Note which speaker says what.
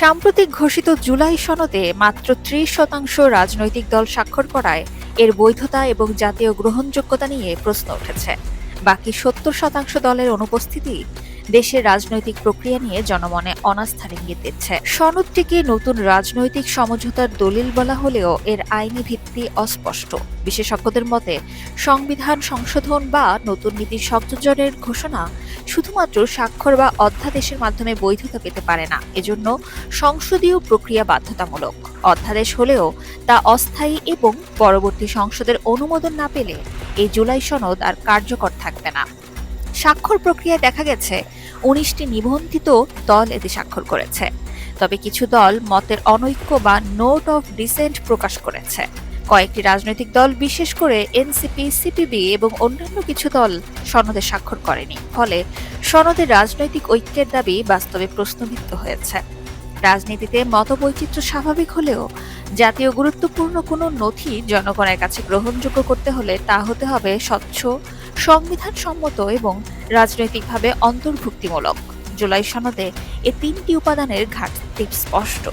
Speaker 1: সাম্প্রতিক ঘোষিত জুলাই সনদে মাত্র ত্রিশ শতাংশ রাজনৈতিক দল স্বাক্ষর করায় এর বৈধতা এবং জাতীয় গ্রহণযোগ্যতা নিয়ে প্রশ্ন উঠেছে। বাকি সত্তর শতাংশ দলের অনুপস্থিতি দেশের রাজনৈতিক প্রক্রিয়া নিয়ে জনমনে অনাস্থার ইঙ্গিত দিচ্ছে। সনদটিকে নতুন রাজনৈতিক সমঝোতার দলিল বলা হলেও এর আইনি ভিত্তি অস্পষ্ট। বিশেষজ্ঞদের মতে, সংবিধান সংশোধন বা নতুন নীতি সংযোজনের ঘোষণা শুধুমাত্র স্বাক্ষর বা অধ্যাদেশের মাধ্যমে বৈধতা পেতে পারে না। এজন্য সংসদীয় প্রক্রিয়া বাধ্যতামূলক। অধ্যাদেশ হলেও তা অস্থায়ী এবং পরবর্তী সংসদের অনুমোদন না পেলে এই জুলাই সনদ আর কার্যকর থাকবে না। স্বাক্ষর প্রক্রিয়ায় দেখা গেছে, উনিশটি নিবন্ধিত দল এতে স্বাক্ষর করেছে। তবে কিছু দল মতের অনৈক্য বা নোট অফ ডিসেন্ট প্রকাশ করেছে। কয়েকটি রাজনৈতিক দল, বিশেষ করে এনসিপি, সিপিবি এবং অন্যান্য কিছু দল সনদে স্বাক্ষর করেনি। ফলে সনদের রাজনৈতিক ঐক্যের দাবি বাস্তবে প্রশ্নবিদ্ধ হয়েছে। রাজনীতিতে মতবৈচিত্র্য স্বাভাবিক হলেও জাতীয় গুরুত্বপূর্ণ কোনো নথি জনগণের কাছে গ্রহণযোগ্য করতে হলে তা হতে হবে স্বচ্ছ সংবিধান সম্মত এবং রাজনৈতিকভাবে অন্তর্ভুক্তিমূলক। জুলাই সনদে এ তিনটি উপাদানের ঘাটতি স্পষ্ট।